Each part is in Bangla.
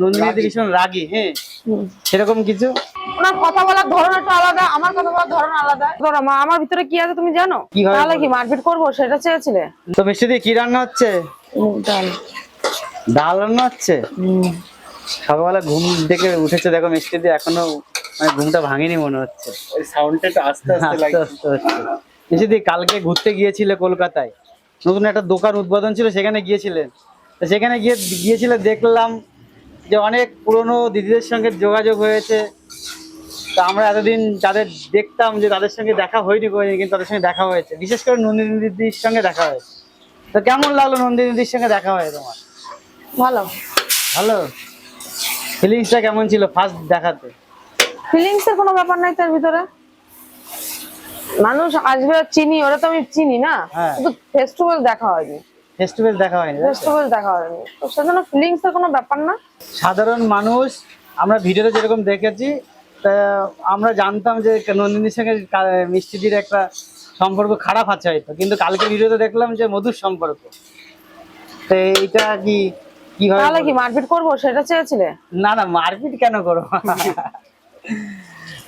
নন্দিনী ভীষণ রাগী হ্যাঁ। সেরকম কিছু? ওনার কথা বলার ধরন আলাদা আমার কথা বলার ধরন আলাদা। ধরো মা আমার ভিতরে কি আছে তুমি জানো? কি তাহলে কি মারপিট করব? সেটা চেয়েছিলে। তো মিষ্টি দিয়ে কি রান্না হচ্ছে? মুগ ডাল। ডাল রান্না হচ্ছে? সকালবেলা ঘুম থেকে উঠেছে দেখো মিষ্টি দিয়ে এখনও মানে ঘুমটা ভাঙেনি মনে হচ্ছে। ওই সাউন্ডটা একটু আস্তে আস্তে আস্তে হচ্ছে। মিষ্টি দি কালকে ঘুরতে গিয়েছিলে কলকাতায়। নতুন একটা দোকান উদ্বোধন ছিল সেখানে গিয়েছিলেন তো সেখানে গিয়ে গিয়েছিলে দেখলাম যে অনেক পুরনো দিদিদের সঙ্গে যোগাযোগ হয়েছে। তো আমরা এতদিন যাদের দেখতাম যে তাদের সঙ্গে দেখা হয়নি কোনোদিন কিন্তু তাদের সঙ্গে দেখা হয়েছে। বিশেষ করে নন্দিনী দিদির সঙ্গে দেখা হয়েছে। তো কেমন লাগল নন্দিনী দিদির সঙ্গে দেখা হয় তোমার? ভালো। ভালো? ফিলিংসটা কেমন ছিল ফার্স্ট দেখাতে? ফিলিংস এর কোনো ব্যাপার নাই তার ভিতরে। মানুষ আসবে চিনি ওরা তো আমি চিনি না। হ্যাঁ। শুধু ফেস টু ফেস দেখা হয়নি। ফেস টু ফেস দেখা হয়নি ফেস টু ফেস দেখা হয়নি। তো সেজন্য ফিলিংস এর কোনো ব্যাপার না। সাধারণ মানুষ আমরা ভিডিওতে যেরকম দেখেছি তা আমরা জানতাম যে নন্দিনীর সঙ্গে মিষ্টিদির একটা সম্পর্ক খারাপ আছে হয়তো কিন্তু কালকে ভিডিওতে দেখলাম যে মধুর সম্পর্ক। তো এইটা কি কি হয় তাহলে কি মারপিট করব? সেটা চেয়েছিলে? না না মারপিট কেন করব?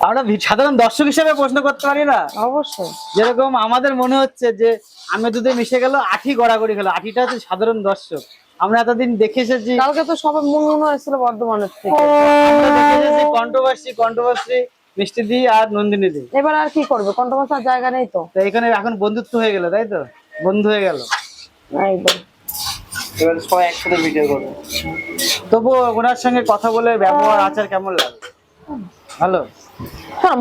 আমরা ভি- সাধারণ দর্শক হিসেবে প্রশ্ন করতে পারি না। অবশ্যই। যেরকম আমাদের মনে হচ্ছে যে আমি দুধে মিশে গেল আঠি গড়াগড়ি খেলো। আঠিটা হচ্ছে সাধারণ দর্শক। আমরা এতদিন দেখে এসেছি কালকে তো সবাই মুনমুন হয়েছিল বর্ধমানের থেকে। আমরা দেখে কন্ট্রোভার্সি কন্ট্রোভার্সি মিষ্টি দি আর নন্দিনী দি। এবার আর কি করবে? কন্ট্রোভার্সার জায়গা নেই তো। তো এখানে এখন বন্ধুত্ব হয়ে গেল তাই তো? বন্ধু হয়ে গেল। একদম এবার সবাই একসাথে ভিডিও করবে। তবুও ওনার সঙ্গে কথা বলে ব্যবহার আচার কেমন লাগে? ভালো?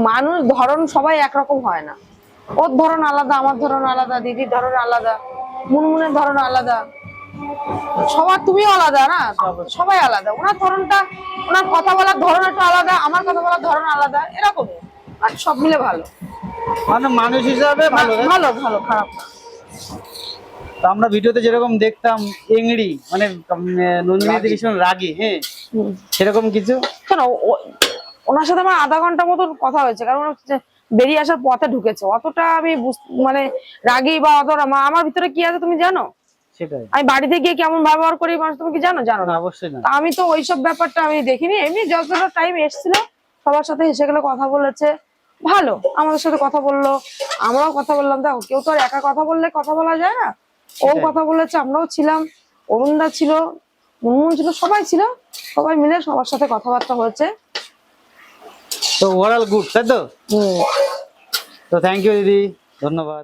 মানুষ ধরন সবাই একরকম হয় না। ওর ধরন আলাদা আমার ধরন আলাদা দিদির ধরন আলাদা মুনমুনের ধরন আলাদা। সবার তুমি আলাদা না? সবাই আলাদা। ওনার ধরনটা ওনার কথা বলার ধরন একটু আলাদা আমার কথা বলার ধরন আলাদা এরকম। আর সব মিলে ভালো। মানে মানুষ হিসাবে ভালো ভালো ভালো খারাপ তো আমরা ভিডিওতে যেরকম দেখতাম এংড়ি মানে উম, নন্দিনী দি ভীষণ রাগী হ্যাঁ? সেরকম কিছু? ও- ওনার সাথে আমার আধা ঘণ্টা মতন কথা হয়েছে কারণ বেরিয়ে আসার পথে ঢুকেছে। অতটা আমি মানে রাগি বা অতটা আমার ভিতরে কি আছে তুমি জানো? আমি বাড়িতে গিয়ে কেমন ব্যবহার করি মানুষ তুমি কি জানো? জানো না। অবশ্যই না। আমি তো ওইসব ব্যাপারটা আমি দেখিনি। এমনি যতটা টাইম এসেছিল সবার সাথে হেসে গেলে কথা বলেছে। ভালো আমাদের সাথে কথা বলল আমরাও কথা বললাম। দেখো কেউ তো আর একা কথা বললে কথা বলা যায় না। ও কথা বলেছে আমরাও ছিলাম। অরুণদা ছিল মুনমুন ছিল সবাই ছিল। সবাই মিলে সবার সাথে কথাবার্তা হয়েছে। তো ওভারঅল গুড তাই তো? তো থ্যাংক ইউ দিদি ধন্যবাদ।